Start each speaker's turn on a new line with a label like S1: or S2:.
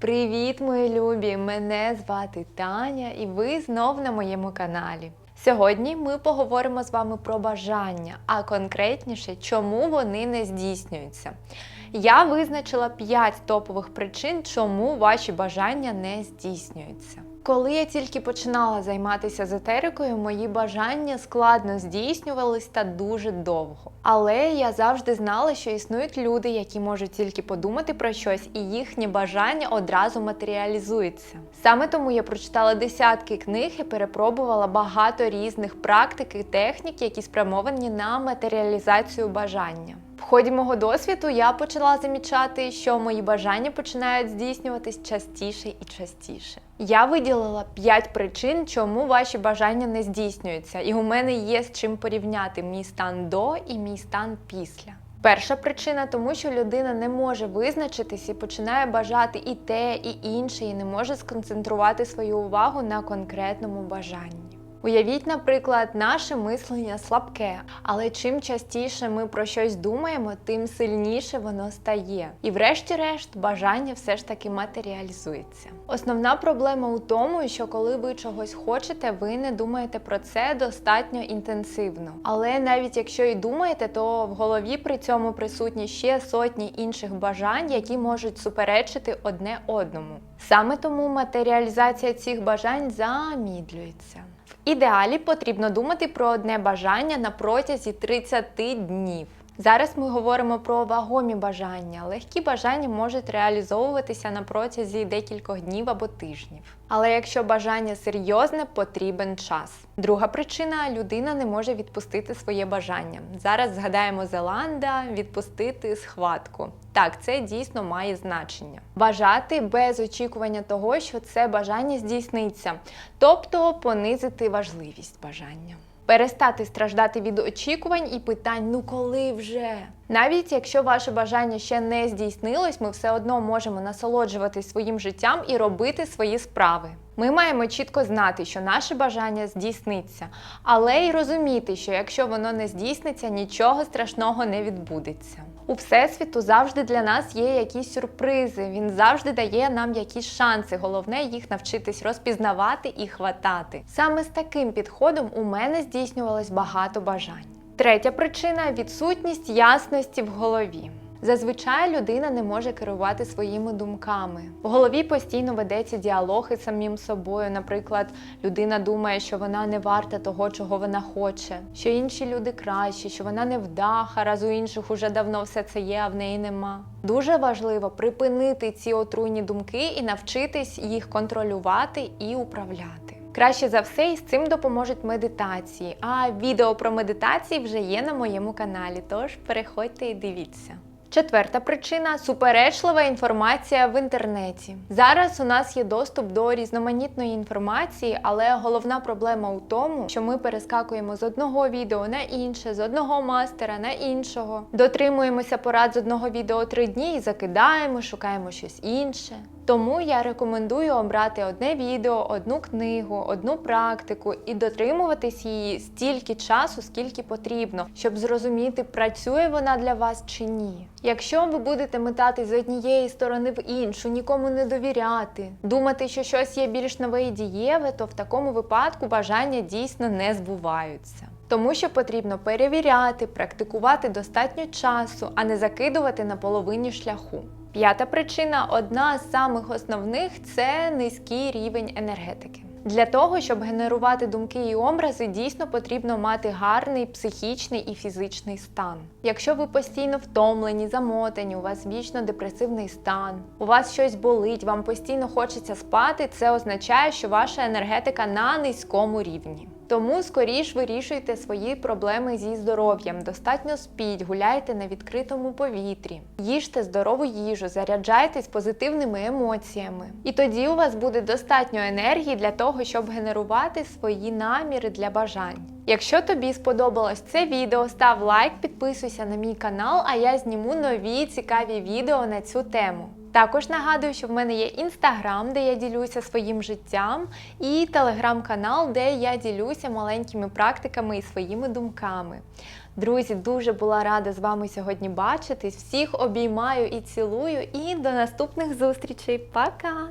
S1: Привіт, мої любі! Мене звати Таня, і ви знов на моєму каналі. Сьогодні ми поговоримо з вами про бажання, а конкретніше, чому вони не здійснюються. Я визначила 5 топових причин, чому ваші бажання не здійснюються. Коли я тільки починала займатися езотерикою, мої бажання складно здійснювались та дуже довго. Але я завжди знала, що існують люди, які можуть тільки подумати про щось, і їхні бажання одразу матеріалізуються. Саме тому я прочитала десятки книг і перепробувала багато різних практик і технік, які спрямовані на матеріалізацію бажання. В ході мого досвіду я почала замічати, що мої бажання починають здійснюватись частіше і частіше. Я виділила 5 причин, чому ваші бажання не здійснюються, і у мене є з чим порівняти мій стан до і мій стан після. Перша причина тому, що людина не може визначитись і починає бажати і те, і інше, і не може сконцентрувати свою увагу на конкретному бажанні. Уявіть, наприклад, наше мислення слабке, але чим частіше ми про щось думаємо, тим сильніше воно стає. І врешті-решт бажання все ж таки матеріалізується. Основна проблема у тому, що коли ви чогось хочете, ви не думаєте про це достатньо інтенсивно. Але навіть якщо і думаєте, то в голові при цьому присутні ще сотні інших бажань, які можуть суперечити одне одному. Саме тому матеріалізація цих бажань замідлюється. В ідеалі потрібно думати про одне бажання на протязі 30 днів. Зараз ми говоримо про вагомі бажання. Легкі бажання можуть реалізовуватися на протязі декількох днів або тижнів. Але якщо бажання серйозне, потрібен час. Друга причина людина не може відпустити своє бажання. Зараз згадаємо Зеланда відпустити схватку. Так, це дійсно має значення. Бажати без очікування того, що це бажання здійсниться, тобто понизити важливість бажання. Перестати страждати від очікувань і питань, ну коли вже. Навіть якщо ваше бажання ще не здійснилось, ми все одно можемо насолоджуватись своїм життям і робити свої справи. Ми маємо чітко знати, що наше бажання здійсниться, але й розуміти, що якщо воно не здійсниться, нічого страшного не відбудеться. У всесвіту завжди для нас є якісь сюрпризи. Він завжди дає нам якісь шанси. Головне їх навчитись розпізнавати і хватати. Саме з таким підходом у мене здійснювалось багато бажань. Третя причина відсутність ясності в голові. Зазвичай людина не може керувати своїми думками. В голові постійно ведеться діалог із самим собою. Наприклад, людина думає, що вона не варта того, чого вона хоче, що інші люди кращі, що вона не вдаха, раз у інших уже давно все це є, а в неї нема. Дуже важливо припинити ці отруйні думки і навчитись їх контролювати і управляти. Краще за все, і з цим допоможуть медитації. А відео про медитації вже є на моєму каналі, тож переходьте і дивіться. Четверта причина суперечлива інформація в інтернеті. Зараз у нас є доступ до різноманітної інформації, але головна проблема у тому, що ми перескакуємо з одного відео на інше, з одного мастера на іншого. Дотримуємося порад з одного відео три дні і закидаємо, шукаємо щось інше. Тому я рекомендую обрати одне відео, одну книгу, одну практику і дотримуватись її стільки часу, скільки потрібно, щоб зрозуміти, працює вона для вас чи ні. Якщо ви будете метати з однієї сторони в іншу, нікому не довіряти, думати, що щось є більш нове і дієве, то в такому випадку бажання дійсно не збуваються. Тому що потрібно перевіряти, практикувати достатньо часу, а не закидувати на половині шляху. П'ята причина, одна з самих основних це низький рівень енергетики. Для того, щоб генерувати думки і образи, дійсно потрібно мати гарний психічний і фізичний стан. Якщо ви постійно втомлені, замотані, у вас вічно депресивний стан, у вас щось болить, вам постійно хочеться спати, це означає, що ваша енергетика на низькому рівні. Тому скоріш вирішуйте свої проблеми зі здоров'ям. Достатньо спіть, гуляйте на відкритому повітрі, їжте здорову їжу, заряджайтесь позитивними емоціями. І тоді у вас буде достатньо енергії для того, щоб генерувати свої наміри для бажань. Якщо тобі сподобалось це відео, став лайк, підписуйся на мій канал, а я зніму нові цікаві відео на цю тему. Також нагадую, що в мене є інстаграм, де я ділюся своїм життям, і телеграм-канал, де я ділюся маленькими практиками і своїми думками. Друзі, дуже була рада з вами сьогодні бачитись. Всіх обіймаю і цілую. І до наступних зустрічей. Пока!